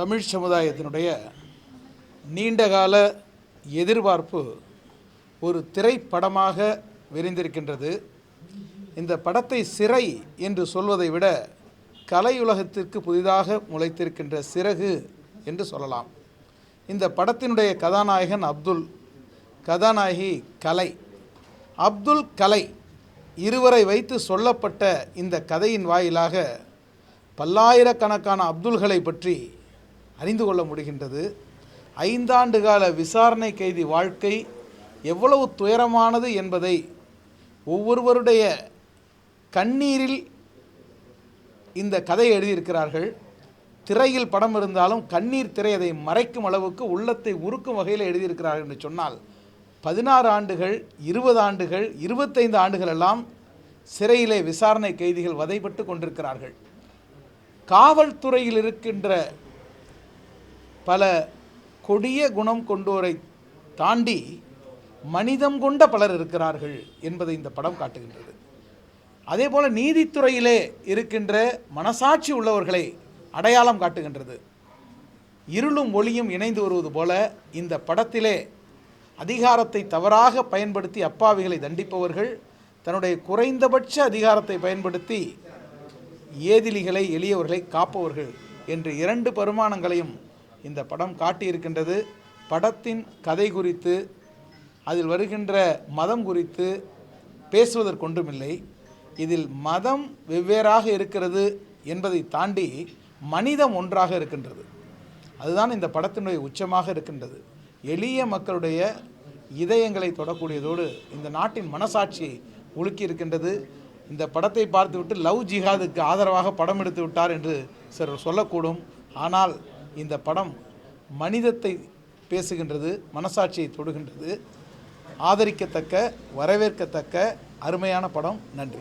தமிழ் சமுதாயத்தினுடைய நீண்டகால எதிர்பார்ப்பு ஒரு திரைப்படமாக விரிந்திருக்கின்றது. இந்த படத்தை சிறை என்று சொல்வதை விட கலையுலகத்திற்கு புதிதாக முளைத்திருக்கின்ற சிறகு என்று சொல்லலாம். இந்த படத்தினுடைய கதாநாயகன் அப்துல் கதாநாயகி கலை. அப்துல் கலை இருவரை வைத்து சொல்லப்பட்ட இந்த கதையின் வாயிலாக பல்லாயிரக்கணக்கான அப்துல்களை பற்றி அறிந்து கொள்ள முடிகின்றது. ஐந்தாண்டு கால விசாரணை கைதி வாழ்க்கை எவ்வளவு துயரமானது என்பதை ஒவ்வொருவருடைய கண்ணீரில் இந்த கதை எழுதியிருக்கிறார்கள். திரையில் படம் இருந்தாலும் கண்ணீர் திரை அதை மறைக்கும் அளவுக்கு உள்ளத்தை உருக்கும் வகையில் எழுதியிருக்கிறார்கள் என்று சொன்னால் பதினாறு ஆண்டுகள் இருபது ஆண்டுகள் இருபத்தைந்து ஆண்டுகள் எல்லாம் சிறையிலே விசாரணை கைதிகள் வதைப்பட்டு கொண்டிருக்கிறார்கள். காவல்துறையில் இருக்கின்ற பல கொடிய குணம் கொண்டோரை தாண்டி மனிதம் கொண்ட பலர் இருக்கிறார்கள் என்பதை இந்த படம் காட்டுகின்றது. அதே போல் நீதித்துறையிலே இருக்கின்ற மனசாட்சி உள்ளவர்களை அடையாளம் காட்டுகின்றது. இருளும் ஒளியும் இணைந்து வருவது போல இந்த படத்திலே அதிகாரத்தை தவறாக பயன்படுத்தி அப்பாவிகளை தண்டிப்பவர்கள் தன்னுடைய குறைந்தபட்ச அதிகாரத்தை பயன்படுத்தி ஏதிலிகளை எளியவர்களை காப்பவர்கள் என்று இரண்டு பரிமாணங்களையும் இந்த படம் காட்டியிருக்கின்றது படத்தின் கதை குறித்து அதில் வருகின்ற மதம் குறித்து பேசுவதற்கொன்றுமில்லை இதில் மதம் வெவ்வேறாக இருக்கிறது என்பதை தாண்டி மனிதம் ஒன்றாக இருக்கின்றது. அதுதான் இந்த படத்தினுடைய உச்சமாக இருக்கின்றது. எளிய மக்களுடைய இதயங்களை தொடக்கூடியதோடு இந்த நாட்டின் மனசாட்சியை உலுக்கி இருக்கின்றது இந்த படத்தை பார்த்துவிட்டு லவ் ஜிஹாதுக்கு ஆதரவாக படம் எடுத்து விட்டார் என்று சிலர் சொல்லக்கூடும். ஆனால் இந்த படம் மனிதத்தை பேசுகின்றது மனசாட்சியை தொடுகின்றது. ஆதரிக்கத்தக்க வரவேற்கத்தக்க அருமையான படம். நன்றி.